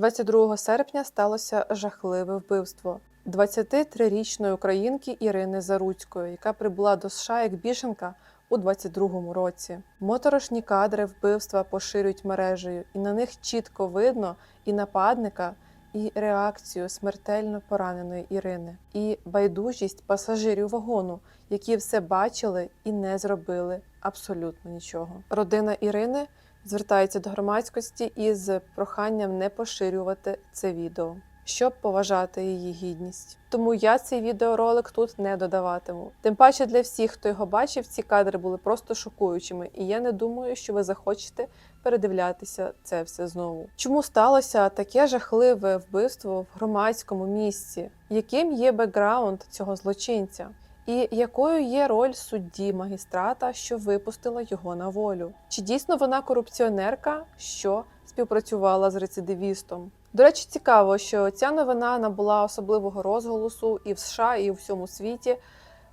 22 серпня сталося жахливе вбивство 23-річної українки Ірини Заруцької, яка прибула до США як біженка у 22-му році. Моторошні кадри вбивства поширюють мережею, і на них чітко видно і нападника, і реакцію смертельно пораненої Ірини, і байдужість пасажирів вагону, які все бачили і не зробили абсолютно нічого. Родина Ірини звертається до громадськості із проханням не поширювати це відео, щоб поважати її гідність. Тому я цей відеоролик тут не додаватиму. Тим паче для всіх, хто його бачив, ці кадри були просто шокуючими, і я не думаю, що ви захочете передивлятися це все знову. Чому сталося таке жахливе вбивство в громадському місці? Яким є бекграунд цього злочинця? І якою є роль судді магістрата, що випустила його на волю? Чи дійсно вона корупціонерка, що співпрацювала з рецидивістом? До речі, цікаво, що ця новина набула особливого розголосу і в США, і у всьому світі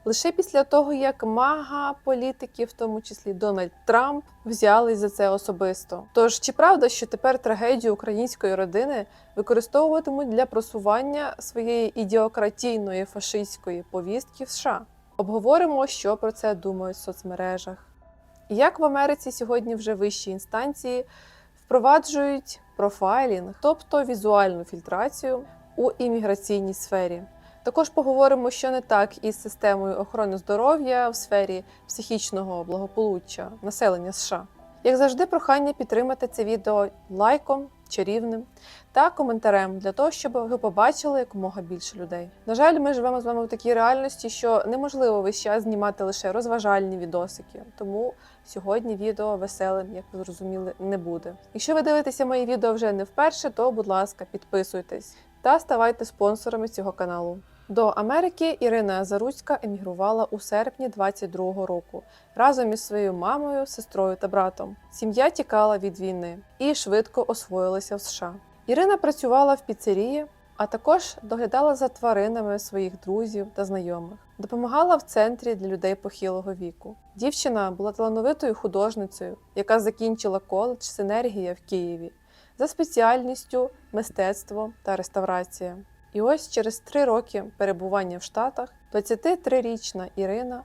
лише після того, як мага політики, в тому числі Дональд Трамп, взялись за це особисто. Тож чи правда, що тепер трагедію української родини використовуватимуть для просування своєї ідіократійної фашистської повістки в США? Обговоримо, що про це думають в соцмережах. І як в Америці сьогодні вже вищі інстанції впроваджують профайлінг, тобто візуальну фільтрацію у імміграційній сфері. Також поговоримо, що не так із системою охорони здоров'я в сфері психічного благополуччя населення США. Як завжди, прохання підтримати це відео лайком, чарівним та коментарем для того, щоб ви побачили якомога більше людей. На жаль, ми живемо з вами в такій реальності, що неможливо весь час знімати лише розважальні відосики. Тому сьогодні відео веселим, як ви зрозуміли, не буде. Якщо ви дивитеся мої відео вже не вперше, то будь ласка, підписуйтесь та ставайте спонсорами цього каналу. До Америки Ірина Заруцька емігрувала у серпні 22-го року разом із своєю мамою, сестрою та братом. Сім'я тікала від війни і швидко освоїлася в США. Ірина працювала в піцерії, а також доглядала за тваринами своїх друзів та знайомих, допомагала в центрі для людей похилого віку. Дівчина була талановитою художницею, яка закінчила коледж Синергія в Києві за спеціальністю мистецтво та реставрація. І ось через три роки перебування в Штатах 23-річна Ірина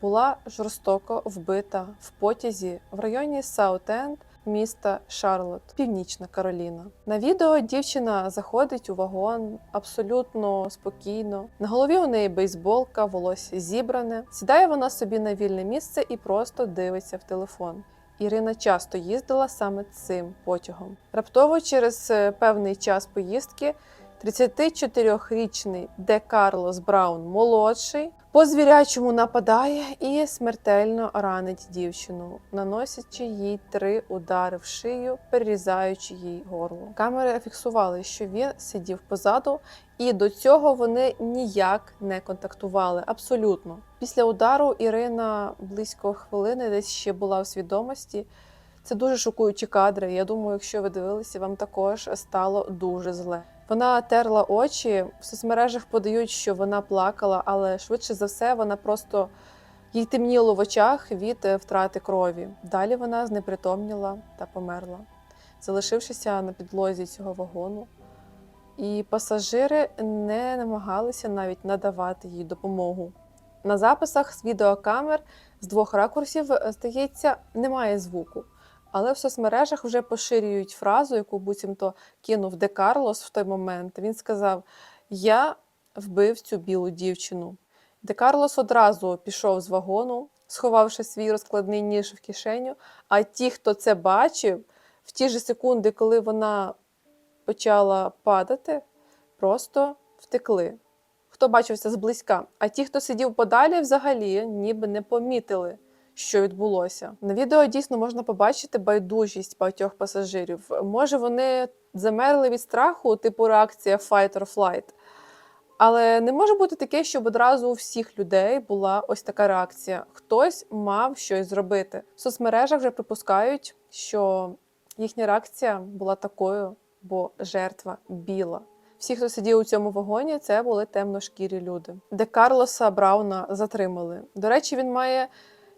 була жорстоко вбита в потязі в районі Саут-Енд міста Шарлот, Північна Кароліна. На відео дівчина заходить у вагон абсолютно спокійно. На голові у неї бейсболка, волосся зібране. Сідає вона собі на вільне місце і просто дивиться в телефон. Ірина часто їздила саме цим потягом. Раптово, через е, певний час поїздки, 34-річний Де Карлос Браун молодший по звірячому нападає і смертельно ранить дівчину, наносячи їй три удари в шию, перерізаючи їй горло. Камери фіксували, що він сидів позаду, і до цього вони ніяк не контактували. Абсолютно. Після удару Ірина близько хвилини десь ще була в свідомості. Це дуже шокуючі кадри. Я думаю, якщо ви дивилися, вам також стало дуже зле. Вона терла очі, в соцмережах подають, що вона плакала, але швидше за все вона просто їй темніло в очах від е, втрати крові. Далі вона знепритомніла та померла, залишившися на підлозі цього вагону. І пасажири не намагалися навіть надавати їй допомогу. На записах з відеокамер з двох ракурсів, е, здається, немає звуку. Але в соцмережах вже поширюють фразу, яку буцімто кинув Де Карлос в той момент. Він сказав: Я вбив цю білу дівчину. Де Карлос одразу пішов з вагону, сховавши свій розкладний ніж в кишеню. А ті, хто це бачив, в ті ж секунди, коли вона почала падати, просто втекли. Хто бачився зблизька. А ті, хто сидів подалі, взагалі ніби не помітили що відбулося. На відео дійсно можна побачити байдужість багатьох пасажирів. Може, вони замерли від страху, типу реакція fight or flight. Але не може бути таке, щоб одразу у всіх людей була ось така реакція. Хтось мав щось зробити. В соцмережах вже припускають, що їхня реакція була такою, бо жертва біла. Всі, хто сидів у цьому вагоні, це були темношкірі люди. Де Карлоса Брауна затримали. До речі, він має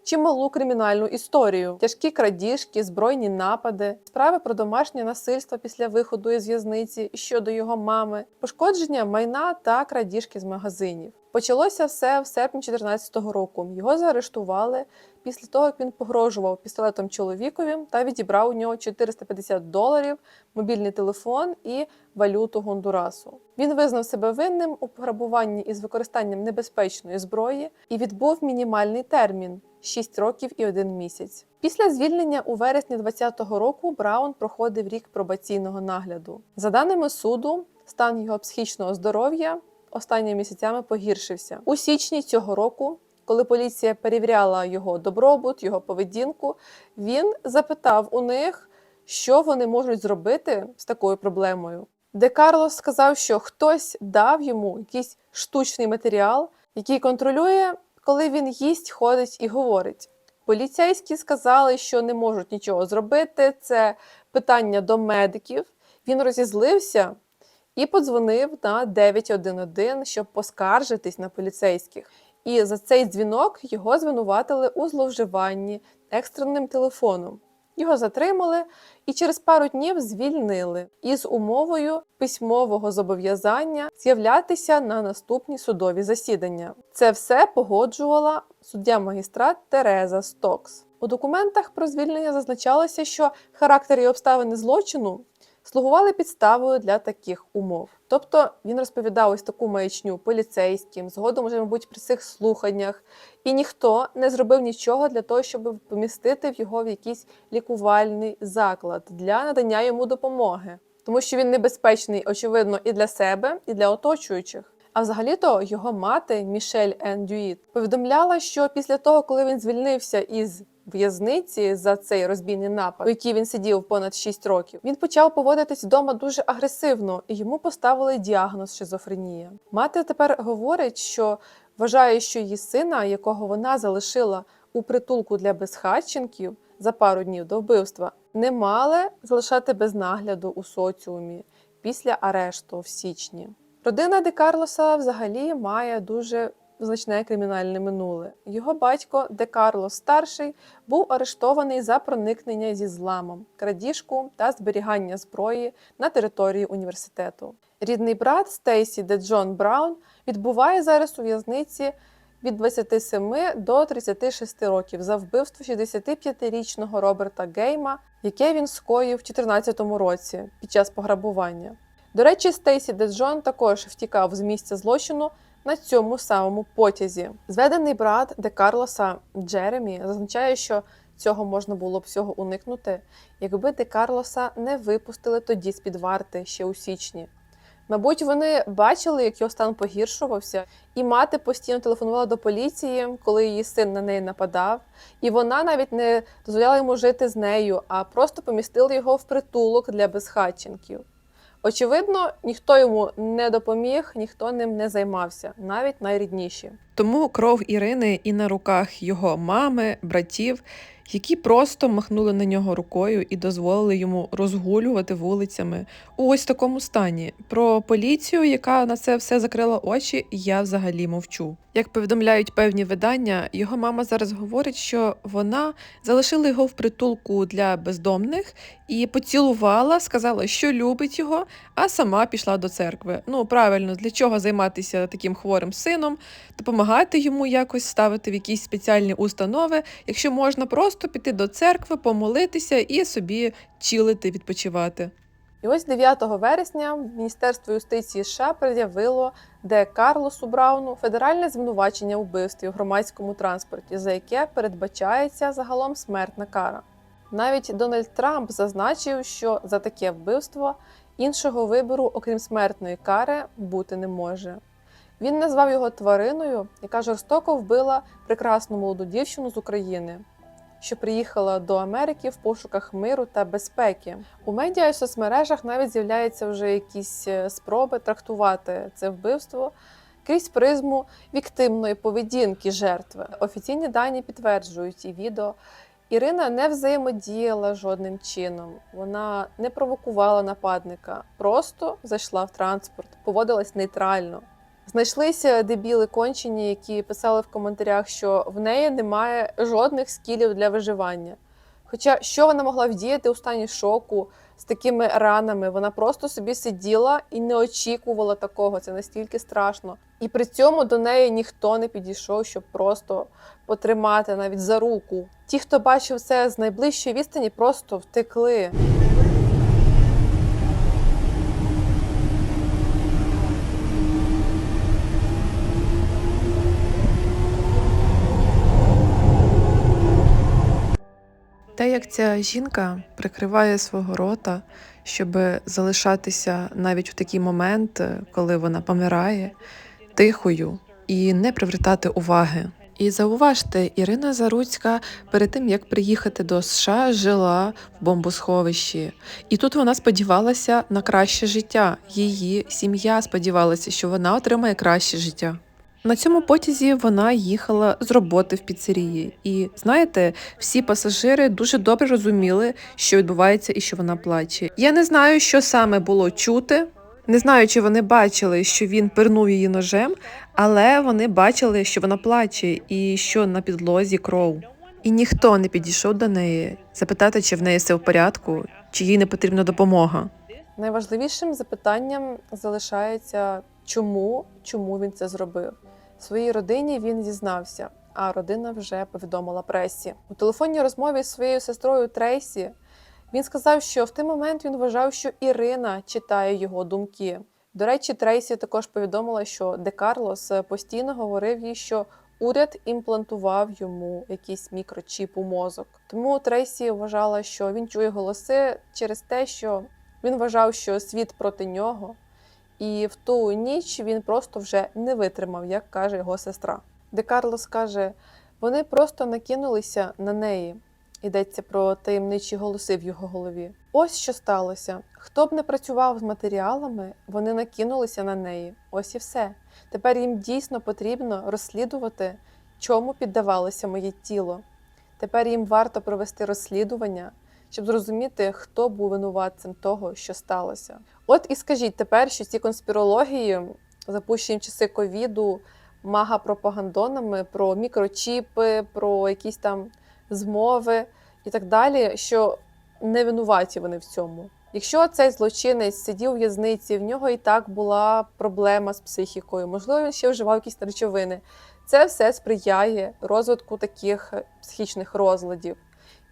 чималу кримінальну історію: тяжкі крадіжки, збройні напади, справи про домашнє насильство після виходу із в'язниці щодо його мами, пошкодження майна та крадіжки з магазинів. Почалося все в серпні 2014 року. Його заарештували після того, як він погрожував пістолетом чоловікові та відібрав у нього 450 доларів, мобільний телефон і валюту Гондурасу. Він визнав себе винним у пограбуванні із використанням небезпечної зброї і відбув мінімальний термін 6 років і 1 місяць. Після звільнення у вересні 2020 року Браун проходив рік пробаційного нагляду. За даними суду, стан його психічного здоров'я останніми місяцями погіршився. У січні цього року, коли поліція перевіряла його добробут, його поведінку, він запитав у них, що вони можуть зробити з такою проблемою. Де Карлос сказав, що хтось дав йому якийсь штучний матеріал, який контролює, коли він їсть, ходить і говорить. Поліцейські сказали, що не можуть нічого зробити. Це питання до медиків. Він розізлився і подзвонив на 911, щоб поскаржитись на поліцейських. І за цей дзвінок його звинуватили у зловживанні екстреним телефоном. Його затримали і через пару днів звільнили із умовою письмового зобов'язання з'являтися на наступні судові засідання. Це все погоджувала суддя-магістрат Тереза Стокс. У документах про звільнення зазначалося, що характер і обставини злочину слугували підставою для таких умов. Тобто він розповідав ось таку маячню поліцейським, згодом, вже, мабуть, при цих слуханнях, і ніхто не зробив нічого для того, щоб помістити в його в якийсь лікувальний заклад для надання йому допомоги, тому що він небезпечний, очевидно, і для себе, і для оточуючих. А взагалі-то його мати Мішель Ен Дюїт повідомляла, що після того, коли він звільнився із в'язниці за цей розбійний напад, у який він сидів понад 6 років, він почав поводитись вдома дуже агресивно, і йому поставили діагноз шизофренія. Мати тепер говорить, що вважає, що її сина, якого вона залишила у притулку для безхатченків за пару днів до вбивства, не мали залишати без нагляду у соціумі після арешту в січні. Родина Де Карлоса взагалі має дуже значне кримінальне минуле. Його батько Де Карлос старший був арештований за проникнення зі зламом, крадіжку та зберігання зброї на території університету. Рідний брат Стейсі Де Джон Браун відбуває зараз у в'язниці від 27 до 36 років за вбивство 65-річного Роберта Гейма, яке він скоїв в 2014 році під час пограбування. До речі, Стейсі Де Джон також втікав з місця злочину на цьому самому потязі. Зведений брат Де Карлоса Джеремі зазначає, що цього можна було б всього уникнути, якби Де Карлоса не випустили тоді з під варти ще у січні. Мабуть, вони бачили, як його стан погіршувався, і мати постійно телефонувала до поліції, коли її син на неї нападав. І вона навіть не дозволяла йому жити з нею, а просто помістила його в притулок для безхатченків. Очевидно, ніхто йому не допоміг, ніхто ним не займався, навіть найрідніші. Тому кров Ірини і на руках його мами, братів, які просто махнули на нього рукою і дозволили йому розгулювати вулицями у ось такому стані. Про поліцію, яка на це все закрила очі, я взагалі мовчу. Як повідомляють певні видання, його мама зараз говорить, що вона залишила його в притулку для бездомних і поцілувала, сказала, що любить його, а сама пішла до церкви. Ну правильно, для чого займатися таким хворим сином, допомагати йому якось ставити в якісь спеціальні установи, якщо можна просто піти до церкви, помолитися і собі чилити, відпочивати. І ось 9 вересня Міністерство юстиції США пред'явило де Карлосу Брауну федеральне звинувачення вбивстві в громадському транспорті, за яке передбачається загалом смертна кара. Навіть Дональд Трамп зазначив, що за таке вбивство іншого вибору, окрім смертної кари, бути не може. Він назвав його твариною, яка жорстоко вбила прекрасну молоду дівчину з України, що приїхала до Америки в пошуках миру та безпеки. У медіа і соцмережах навіть з'являються вже якісь е, спроби трактувати це вбивство крізь призму віктимної поведінки жертви. Офіційні дані підтверджують і відео. Ірина не взаємодіяла жодним чином, вона не провокувала нападника, просто зайшла в транспорт, поводилась нейтрально. Знайшлися дебіли кончені, які писали в коментарях, що в неї немає жодних скілів для виживання. Хоча що вона могла вдіяти у стані шоку з такими ранами? Вона просто собі сиділа і не очікувала такого. Це настільки страшно. І при цьому до неї ніхто не підійшов, щоб просто потримати навіть за руку. Ті, хто бачив це з найближчої відстані, просто втекли. Те, як ця жінка прикриває свого рота, щоб залишатися навіть в такий момент, е, коли вона помирає, тихою і не привертати уваги. І зауважте, Ірина Заруцька перед тим як приїхати до США, жила в бомбосховищі, і тут вона сподівалася на краще життя. Її сім'я сподівалася, що вона отримає краще життя. На цьому потязі вона їхала з роботи в піцерії, і знаєте, всі пасажири дуже добре розуміли, що відбувається і що вона плаче. Я не знаю, що саме було чути. Не знаю, чи вони бачили, що він пирнув її ножем, але вони бачили, що вона плаче і що на підлозі кров. І ніхто не підійшов до неї запитати, чи в неї все в порядку, чи їй не потрібна допомога. Найважливішим запитанням залишається, чому, чому він це зробив. Своїй родині він зізнався, а родина вже повідомила пресі. У телефонній розмові з своєю сестрою Трейсі він сказав, що в той момент він вважав, що Ірина читає його думки. До речі, Трейсі також повідомила, що Де Карлос постійно говорив їй, що уряд імплантував йому якийсь мікрочіп у мозок. Тому Трейсі вважала, що він чує голоси через те, що він вважав, що світ проти нього, і в ту ніч він просто вже не витримав, як каже його сестра. Де Карлос каже: вони просто накинулися на неї. Йдеться про таємничі голоси в його голові. Ось що сталося. Хто б не працював з матеріалами, вони накинулися на неї. Ось і все. Тепер їм дійсно потрібно розслідувати, чому піддавалося моє тіло. Тепер їм варто провести розслідування, щоб зрозуміти, хто був винуватцем того, що сталося. От і скажіть тепер, що ці конспірології, запущені в часи ковіду, мага-пропагандонами про мікрочіпи, про якісь там змови і так далі, що не винуваті вони в цьому. Якщо цей злочинець сидів у в'язниці, в нього і так була проблема з психікою, можливо, він ще вживав якісь речовини. Це все сприяє розвитку таких психічних розладів.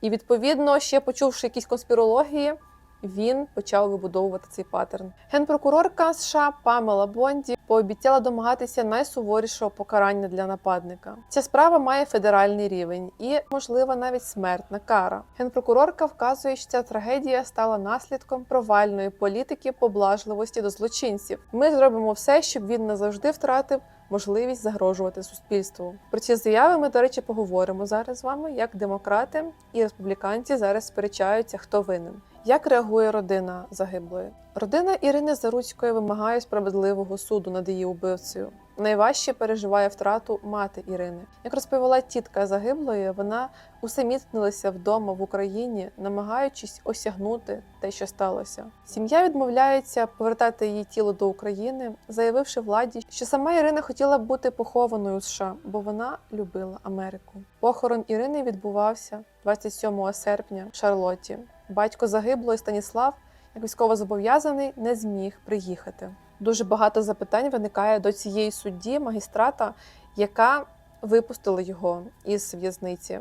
І відповідно, ще почувши якісь конспірології, він почав вибудовувати цей паттерн. Генпрокурорка США Памела Бонді пообіцяла домагатися найсуворішого покарання для нападника. Ця справа має федеральний рівень і, можливо, навіть смертна кара. Генпрокурорка вказує, що ця трагедія стала наслідком провальної політики поблажливості до злочинців. Ми зробимо все, щоб він назавжди втратив можливість загрожувати суспільству. Про ці заяви ми, до речі, поговоримо зараз з вами, як демократи і республіканці зараз сперечаються, хто винен. Як реагує родина загиблої? Родина Ірини Заруцької вимагає справедливого суду над її убивцею. Найважче переживає втрату мати Ірини. Як розповіла тітка загиблої, вона усамітнилася вдома в Україні, намагаючись осягнути те, що сталося. Сім'я відмовляється повертати її тіло до України, заявивши владі, що сама Ірина хотіла б бути похованою у США, бо вона любила Америку. Похорон Ірини відбувався 27 серпня в Шарлотті. Батько загиблої Станіслав, як військовозобов'язаний, не зміг приїхати. Дуже багато запитань виникає до цієї судді, магістрата, яка випустила його із в'язниці.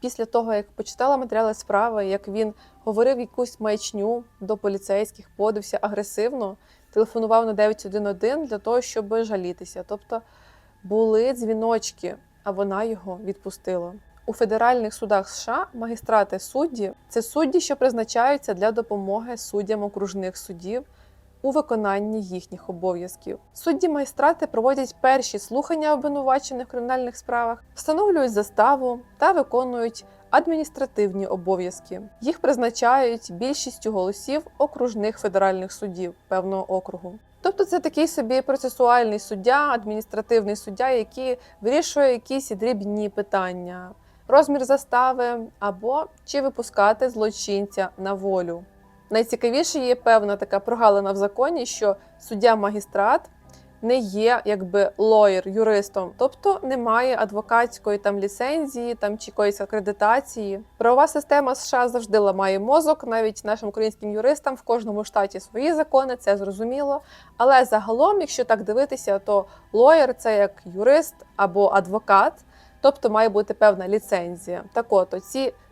Після того, як почитала матеріали справи, як він говорив якусь маячню до поліцейських, подився агресивно, телефонував на 911 для того, щоб жалітися. Тобто були дзвіночки, а вона його відпустила. У федеральних судах США магістрати судді це судді, що призначаються для допомоги суддям окружних судів у виконанні їхніх обов'язків. Судді магістрати проводять перші слухання обвинувачених в кримінальних справах, встановлюють заставу та виконують адміністративні обов'язки. Їх призначають більшістю голосів окружних федеральних судів певного округу. Тобто це такий собі процесуальний суддя, адміністративний суддя, який вирішує якісь дрібні питання, розмір застави або чи випускати злочинця на волю. Найцікавіше є певна така прогалина в законі, що суддя-магістрат не є якби лоєр, юристом, тобто немає адвокатської там ліцензії там чи якоїсь акредитації. Правова система США завжди ламає мозок, навіть нашим українським юристам в кожному штаті свої закони, це зрозуміло. Але загалом, якщо так дивитися, то лоєр це як юрист або адвокат. Тобто має бути певна ліцензія. Так от,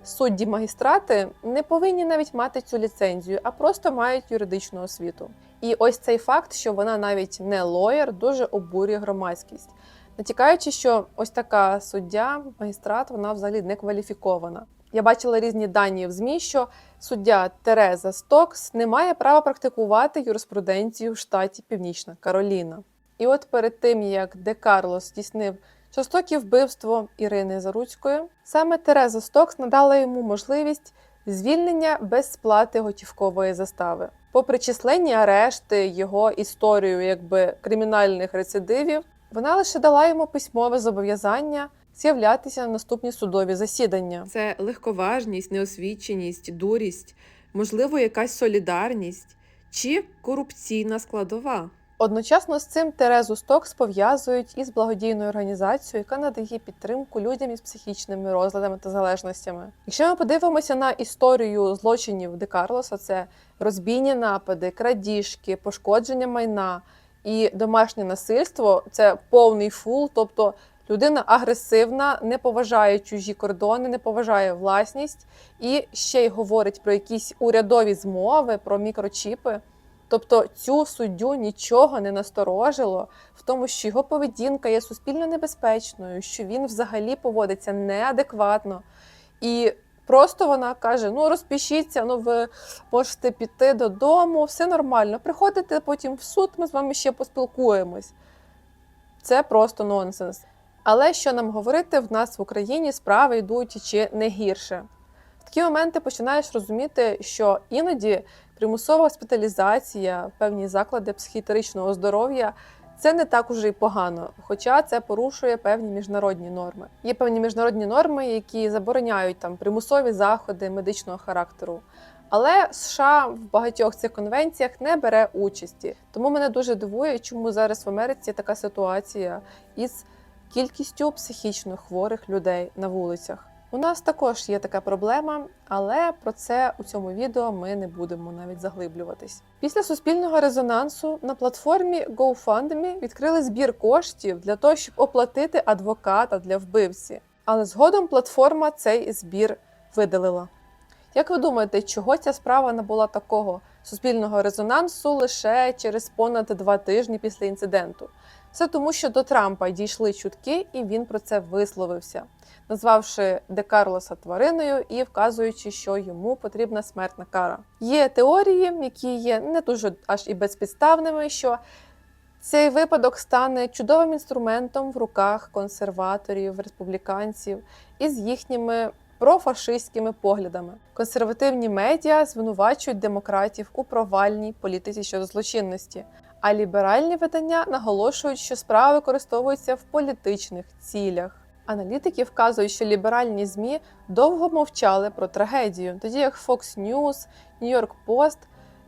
ці судді-магістрати не повинні навіть мати цю ліцензію, а просто мають юридичну освіту. І ось цей факт, що вона навіть не лоєр, дуже обурює громадськість. Натякаючи, що ось така суддя, магістрат, вона взагалі не кваліфікована. Я бачила різні дані в ЗМІ, що суддя Тереза Стокс не має права практикувати юриспруденцію в штаті Північна Кароліна. І от перед тим, як Де Карлос здійснив жорстоке вбивство Ірини Заруцької, саме Тереза Стокс надала йому можливість звільнення без сплати готівкової застави. Попри численні арешти, його історію якби кримінальних рецидивів, вона лише дала йому письмове зобов'язання з'являтися на наступні судові засідання. Це легковажність, неосвіченість, дурість, можливо, якась солідарність чи корупційна складова. Одночасно з цим Терезу Стокс пов'язують із благодійною організацією, яка надає підтримку людям із психічними розладами та залежностями. Якщо ми подивимося на історію злочинів Де Карлоса, це розбійні напади, крадіжки, пошкодження майна і домашнє насильство це повний фул, тобто людина агресивна, не поважає чужі кордони, не поважає власність і ще й говорить про якісь урядові змови, про мікрочіпи. Тобто цю суддю нічого не насторожило в тому, що його поведінка є суспільно небезпечною, що він взагалі поводиться неадекватно. І просто вона каже: ну розпишіться, ну ви можете піти додому, все нормально. Приходите потім в суд, ми з вами ще поспілкуємось. Це просто нонсенс. Але що нам говорити, в нас в Україні справи йдуть чи не гірше. В такі моменти починаєш розуміти, що іноді примусова госпіталізація, певні заклади психіатричного здоров'я це не так уже й погано, хоча це порушує певні міжнародні норми. Є певні міжнародні норми, які забороняють там примусові заходи медичного характеру. Але США в багатьох цих конвенціях не бере участі. Тому мене дуже дивує, чому зараз в Америці така ситуація із кількістю психічно хворих людей на вулицях. У нас також є така проблема, але про це у цьому відео ми не будемо навіть заглиблюватись. Після суспільного резонансу на платформі GoFundMe відкрили збір коштів для того, щоб оплатити адвоката для вбивці. Але згодом платформа цей збір видалила. Як ви думаєте, чого ця справа набула такого суспільного резонансу лише через понад два тижні після інциденту? Це тому, що до Трампа дійшли чутки, і він про це висловився, назвавши Де Карлоса твариною і вказуючи, що йому потрібна смертна кара. Є теорії, які є не дуже аж і безпідставними, що цей випадок стане чудовим інструментом в руках консерваторів, республіканців із їхніми профашистськими поглядами. Консервативні медіа звинувачують демократів у провальній політиці щодо злочинності. А ліберальні видання наголошують, що справа використовується в політичних цілях. Аналітики вказують, що ліберальні ЗМІ довго мовчали про трагедію, тоді як Fox News, New York Post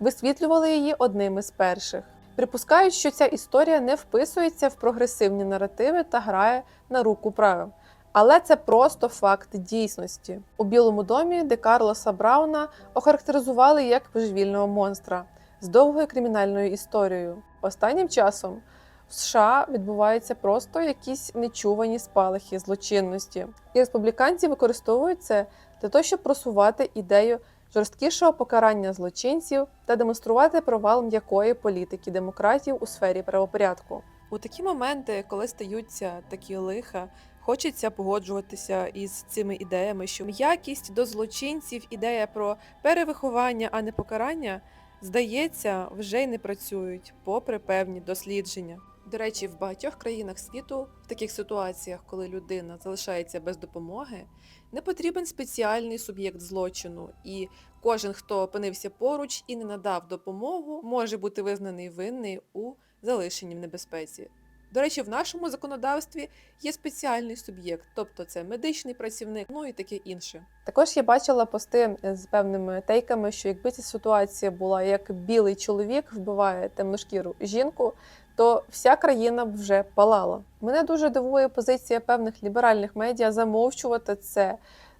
висвітлювали її одним із перших. Припускають, що ця історія не вписується в прогресивні наративи та грає на руку правим. Але це просто факт дійсності. У Білому домі де Карлоса Брауна охарактеризували як божевільного монстра з довгою кримінальною історією. Останнім часом в США відбуваються просто якісь нечувані спалахи злочинності, і республіканці використовують це для того, щоб просувати ідею жорсткішого покарання злочинців та демонструвати провал м'якої політики демократів у сфері правопорядку. У такі моменти, коли стаються такі лиха, хочеться погоджуватися із цими ідеями, що м'якість до злочинців, ідея про перевиховання, а не покарання, здається, вже й не працюють, попри певні дослідження. До речі, в багатьох країнах світу в таких ситуаціях, коли людина залишається без допомоги, не потрібен спеціальний суб'єкт злочину, і кожен, хто опинився поруч і не надав допомогу, може бути визнаний винний у залишенні в небезпеці. До речі, в нашому законодавстві є спеціальний суб'єкт, тобто це медичний працівник, ну і таке інше. Також я бачила пости з певними тейками, що якби ця ситуація була як білий чоловік вбиває темношкіру жінку, то вся країна вже палала. Мене дуже дивує позиція певних ліберальних медіа замовчувати це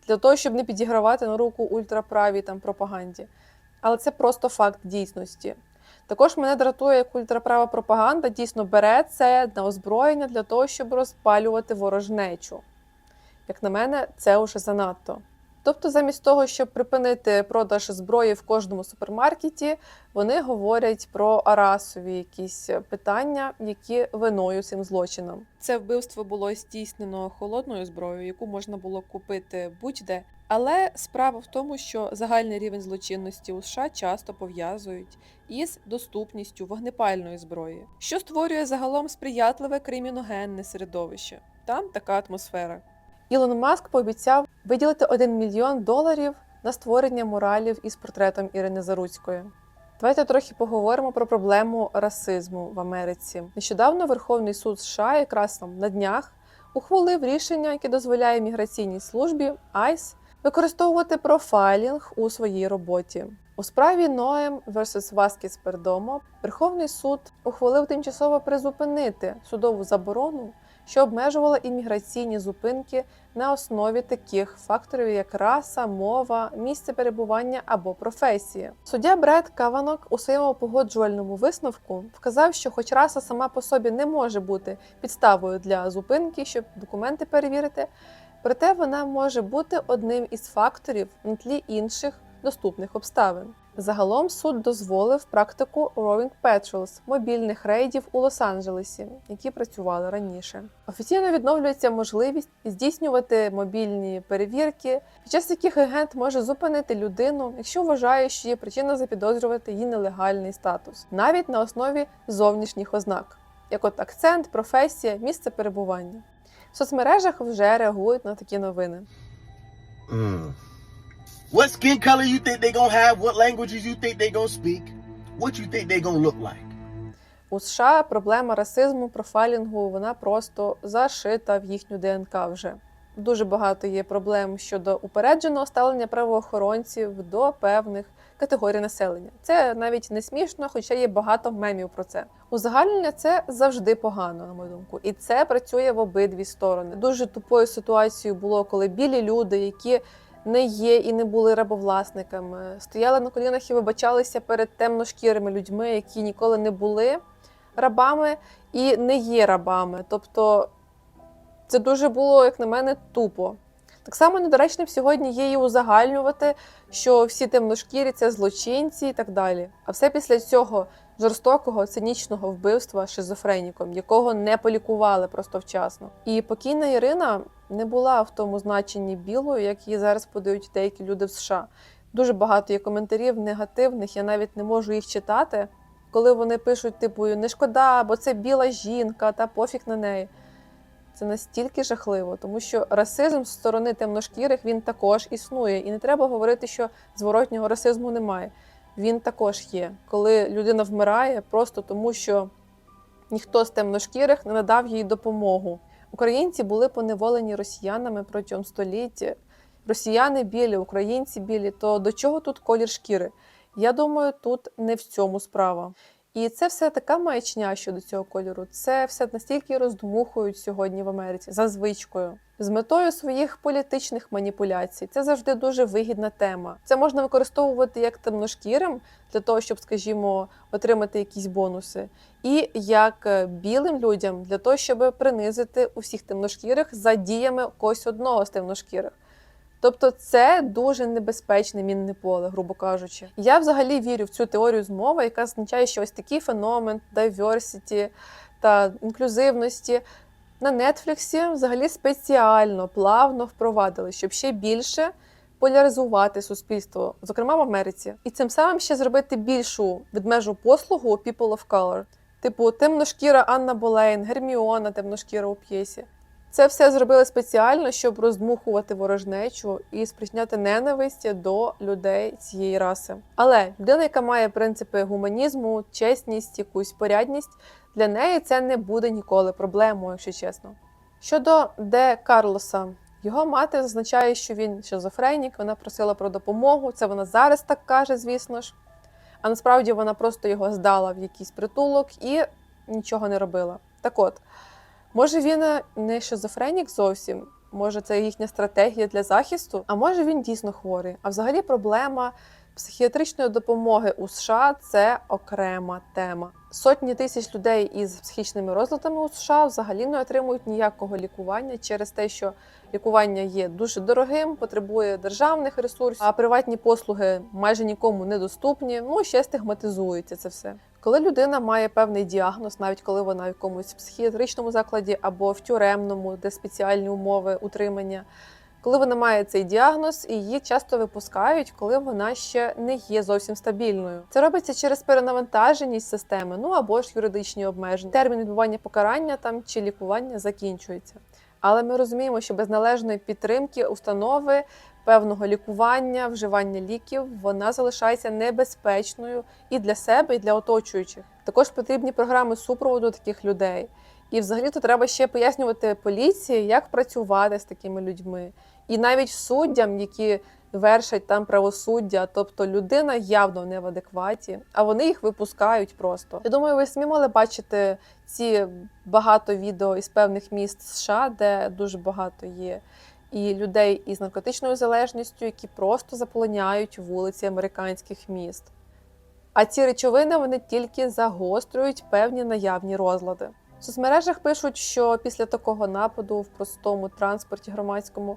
для того, щоб не підігравати на руку ультраправій там пропаганді. Але це просто факт дійсності. Також мене дратує, як ультраправа пропаганда дійсно бере це на озброєння для того, щоб розпалювати ворожнечу. Як на мене, це вже занадто. Тобто, замість того, щоб припинити продаж зброї в кожному супермаркеті, вони говорять про расові якісь питання, які виною цим злочином. Це вбивство було здійснено холодною зброєю, яку можна було купити будь-де. Але справа в тому, що загальний рівень злочинності у США часто пов'язують із доступністю вогнепальної зброї, що створює загалом сприятливе криміногенне середовище. Там така атмосфера. Ілон Маск пообіцяв виділити 1 мільйон доларів на створення муралів із портретом Ірини Заруцької. Давайте трохи поговоримо про проблему расизму в Америці. Нещодавно Верховний суд США, якраз там на днях, ухвалив рішення, яке дозволяє міграційній службі ICE використовувати профайлінг у своїй роботі. У справі Ноем vs. Васкіс Пердомо Верховний суд ухвалив тимчасово призупинити судову заборону, що обмежувала імміграційні зупинки на основі таких факторів, як раса, мова, місце перебування або професія. Суддя Бред Каванок у своєму погоджувальному висновку вказав, що, хоч раса сама по собі не може бути підставою для зупинки, щоб документи перевірити, проте вона може бути одним із факторів на тлі інших доступних обставин. Загалом суд дозволив практику Rowing Patrols – мобільних рейдів у Лос-Анджелесі, які працювали раніше. Офіційно відновлюється можливість здійснювати мобільні перевірки, під час яких агент може зупинити людину, якщо вважає, що є причина запідозрювати її нелегальний статус, навіть на основі зовнішніх ознак, як от акцент, професія, місце перебування. В соцмережах вже реагують на такі новини. Mm. What skin color you think they gonna have? What languages you think they gonna speak? What you think they gonna look like? У США проблема расизму, профайлінгу вона просто зашита в їхню ДНК вже. Дуже багато є проблем щодо упередженого ставлення правоохоронців до певних категорій населення. Це навіть не смішно, хоча є багато мемів про це. Узагальнення це завжди погано, на мою думку, і це працює в обидві сторони. Дуже тупою ситуацією було, коли білі люди, які не є і не були рабовласниками, стояли на колінах і вибачалися перед темношкірими людьми, які ніколи не були рабами і не є рабами. Тобто це дуже було, як на мене, тупо. Так само недоречним сьогодні є і узагальнювати, що всі темношкірі це злочинці і так далі. А все після цього жорстокого цинічного вбивства шизофреніком, якого не полікували просто вчасно. І покійна Ірина не була в тому значенні білою, як її зараз подають деякі люди в США. Дуже багато є коментарів негативних, я навіть не можу їх читати, коли вони пишуть, типу, не шкода, бо це біла жінка, та пофіг на неї. Це настільки жахливо, тому що расизм з сторони темношкірих він також існує, і не треба говорити, що зворотнього расизму немає. Він також є, коли людина вмирає просто тому, що ніхто з темношкірих не надав їй допомогу. Українці були поневолені росіянами протягом століття. Росіяни білі, українці білі. То до чого тут колір шкіри? Я думаю, тут не в цьому справа. І це все така маячня щодо цього кольору. Це все настільки роздмухують сьогодні в Америці за звичкою. З метою своїх політичних маніпуляцій це завжди дуже вигідна тема. Це можна використовувати як темношкірим для того, щоб, скажімо, отримати якісь бонуси, і як е, білим людям для того, щоб принизити усіх темношкірих за діями когось одного з темношкірих. Тобто це дуже небезпечне мінне поле, грубо кажучи. Я взагалі вірю в цю теорію змови, яка означає, що ось такий феномен diversity та інклюзивності на Нетфліксі взагалі спеціально плавно впровадили, щоб ще більше поляризувати суспільство, зокрема в Америці, і цим самим ще зробити більшу відмежу послугу people of color. Типу темношкіра Анна Болейн, Герміона темношкіра у п'єсі. Це все зробили спеціально, щоб роздмухувати ворожнечу і спричиняти ненависть до людей цієї раси. Але людина, яка має принципи гуманізму, чесність, якусь порядність, для неї це не буде ніколи проблемою, якщо чесно. Щодо Де Карлоса, його мати зазначає, що він шизофренік, вона просила про допомогу. Це вона зараз так каже, звісно ж. А насправді вона просто його здала в якийсь притулок і нічого не робила. Так от, може він е, не шизофренік зовсім, може це їхня стратегія для захисту, а може він дійсно хворий. А взагалі проблема психіатричної допомоги у США це окрема тема. Сотні тисяч людей із психічними розладами у США взагалі не отримують ніякого лікування через те, що лікування є дуже дорогим, потребує державних ресурсів, а приватні послуги майже нікому не доступні. Ну ще стигматизується це все. Коли людина має певний діагноз, навіть коли вона в якомусь психіатричному закладі або в тюремному, де спеціальні умови утримання. Коли вона має цей діагноз, її часто випускають, коли вона ще не є зовсім стабільною. Це робиться через перенавантаженість системи, ну або ж юридичні обмеження. Термін відбування покарання там чи лікування закінчується. Але ми розуміємо, що без належної підтримки установи певного лікування, вживання ліків, вона залишається небезпечною і для себе, і для оточуючих. Також потрібні програми супроводу таких людей. І взагалі то треба ще пояснювати поліції, як працювати з такими людьми. І навіть суддям, які вершать там правосуддя, тобто людина явно не в адекваті, а вони їх випускають просто. Я думаю, ви самі мали бачити ці багато відео із певних міст США, де дуже багато є і людей із наркотичною залежністю, які просто заполоняють вулиці американських міст. А ці речовини вони тільки загострюють певні наявні розлади. В соцмережах пишуть, що після такого нападу в простому транспорті громадському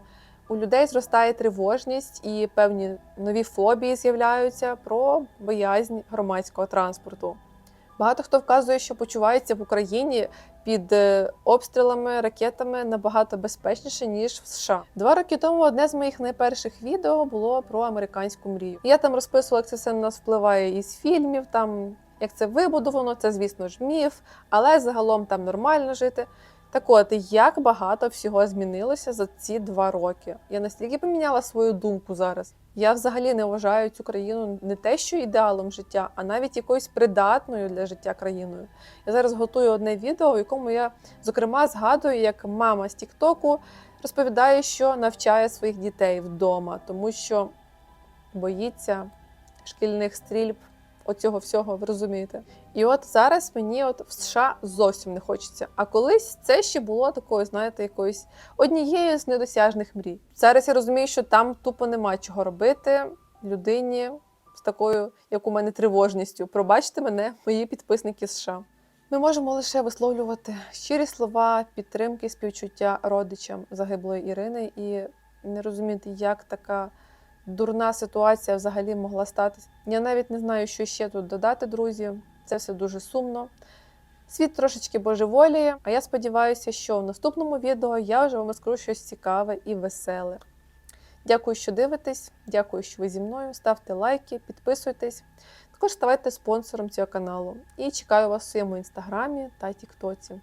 у людей зростає тривожність і певні нові фобії з'являються про боязнь громадського транспорту. Багато хто вказує, що почувається в Україні під е, обстрілами, ракетами набагато безпечніше ніж в США. Два роки тому одне з моїх найперших відео було про американську мрію. Я там розписувала, як це все на нас впливає із фільмів. Там як це вибудовано, це звісно ж міф, але загалом там нормально жити. Так от, як багато всього змінилося за ці два роки. Я настільки поміняла свою думку зараз. Я взагалі не вважаю цю країну не те, що ідеалом життя, а навіть якоюсь придатною для життя країною. Я зараз готую одне відео, в якому я зокрема згадую, як мама з Тіктоку розповідає, що навчає своїх дітей вдома, тому що боїться шкільних стрільб. Оцього всього ви розумієте. І от зараз мені от в США зовсім не хочеться. А колись це ще було такою, знаєте, якоюсь однією з недосяжних мрій. Зараз я розумію, що там тупо нема чого робити людині з такою, як у мене, тривожністю. Пробачте мене, мої підписники США. Ми можемо лише висловлювати щирі слова підтримки, співчуття родичам загиблої Ірини і не розуміти, як така дурна ситуація взагалі могла статися. Я навіть не знаю, що ще тут додати, друзі. Це все дуже сумно. Світ трошечки божеволіє, а я сподіваюся, що в наступному відео я вже вам розкажу щось цікаве і веселе. Дякую, що дивитесь, дякую, що ви зі мною. Ставте лайки, підписуйтесь. Також ставайте спонсором цього каналу. І чекаю вас у своєму інстаграмі та тіктоці.